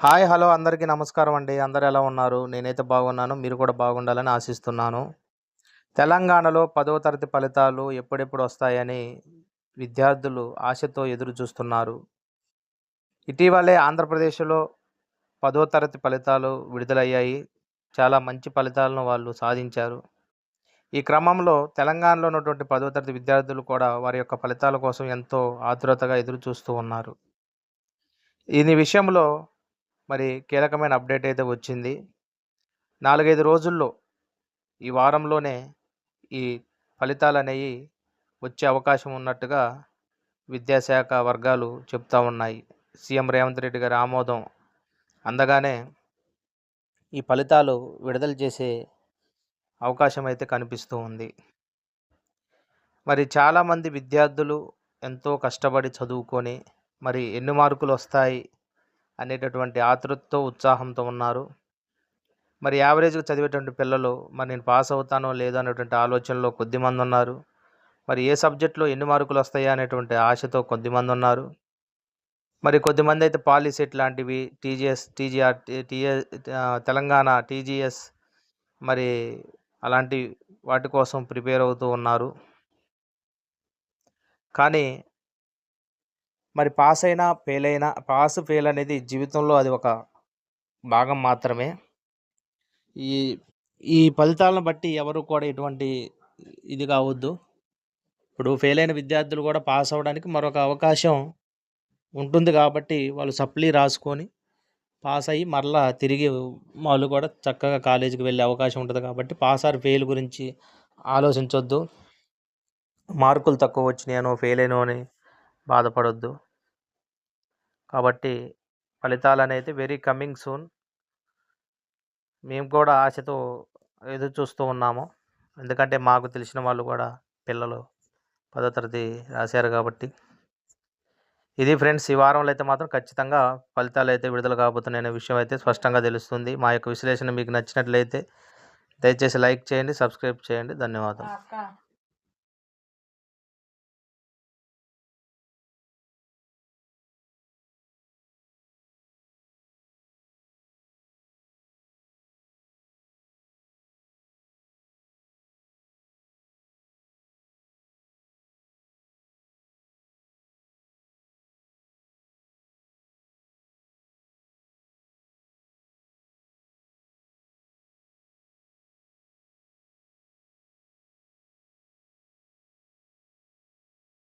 Hi hello అందరికీ నమస్కారం అండి. అందరు ఎలా ఉన్నారు? నేనైతే బాగున్నాను. మీరు కూడా బాగుండాలని ఆశిస్తున్నాను. తెలంగాణలో పదవ తరగతి ఫలితాలు ఎప్పుడెప్పుడు వస్తాయని విద్యార్థులు ఆశతో ఎదురు చూస్తున్నారు. ఇటీవలే ఆంధ్రప్రదేశ్లో పదవ తరగతి ఫలితాలు విడుదలయ్యాయి. చాలా మంచి ఫలితాలను వాళ్ళు సాధించారు. ఈ క్రమంలో తెలంగాణలో ఉన్నటువంటి పదవ తరగతి విద్యార్థులు కూడా వారి యొక్క ఫలితాల కోసం ఎంతో ఆతురతగా ఎదురు చూస్తూ ఉన్నారు. దీని విషయంలో మరి కీలకమైన అప్డేట్ అయితే వచ్చింది. నాలుగైదు రోజుల్లో ఈ వారంలోనే ఈ ఫలితాలు అనేవి వచ్చే అవకాశం ఉన్నట్టుగా విద్యాశాఖ వర్గాలు చెప్తా ఉన్నాయి. సీఎం రేవంత్ రెడ్డి గారి ఆమోదం అందగానే ఈ ఫలితాలు విడుదల చేసే అవకాశం అయితే కనిపిస్తూ ఉంది. మరి చాలామంది విద్యార్థులు ఎంతో కష్టపడి చదువుకొని మరి ఎన్ని మార్కులు వస్తాయి అనేటటువంటి ఆతృతతో ఉత్సాహంతో ఉన్నారు. మరి యావరేజ్గా చదివేటువంటి పిల్లలు మరి నేను పాస్ అవుతానో లేదో అనేటువంటి ఆలోచనలో కొద్దిమంది ఉన్నారు. మరి ఏ సబ్జెక్ట్లో ఎన్ని మార్కులు వస్తాయా అనేటువంటి ఆశతో కొద్దిమంది ఉన్నారు. మరి కొద్దిమంది అయితే పాలిసెట్ లాంటివి TGS TGR TA Telangana TGS మరి అలాంటి వాటి కోసం ప్రిపేర్ అవుతూ ఉన్నారు. కానీ మరి పాస్ అయినా ఫెయిల్ అయినా పాస్ ఫెయిల్ అనేది జీవితంలో అది ఒక భాగం మాత్రమే. ఈ ఈ ఫలితాలను బట్టి ఎవరు కూడా ఎటువంటి ఇది కావద్దు. ఇప్పుడు ఫెయిల్ అయిన విద్యార్థులు కూడా పాస్ అవ్వడానికి మరొక అవకాశం ఉంటుంది కాబట్టి వాళ్ళు సప్లీ రాసుకొని పాస్ అయ్యి మరలా తిరిగి వాళ్ళు కూడా చక్కగా కాలేజీకి వెళ్ళే అవకాశం ఉంటుంది కాబట్టి పాస్ ఆర్ ఫెయిల్ గురించి ఆలోచించొద్దు. మార్కులు తక్కువ వచ్చినాయనో ఫెయిల్ అయినో అని బాధపడొద్దు. కాబట్టి ఫలితాలు అనేది వెరీ కమింగ్ సూన్ మేము కూడా ఆశతో ఎదురు చూస్తూ ఉన్నాము. ఎందుకంటే మాకు తెలిసిన వాళ్ళు కూడా పిల్లలు పదో తరగతి రాశారు కాబట్టి. ఇది ఫ్రెండ్స్ ఈ వారంలో అయితే మాత్రం ఖచ్చితంగా ఫలితాలు అయితే విడుదల కాబోతున్నాయనే విషయం అయితే స్పష్టంగా తెలుస్తుంది. మా యొక్క విశ్లేషణ మీకు నచ్చినట్లయితే దయచేసి లైక్ చేయండి సబ్స్క్రైబ్ చేయండి. ధన్యవాదాలు.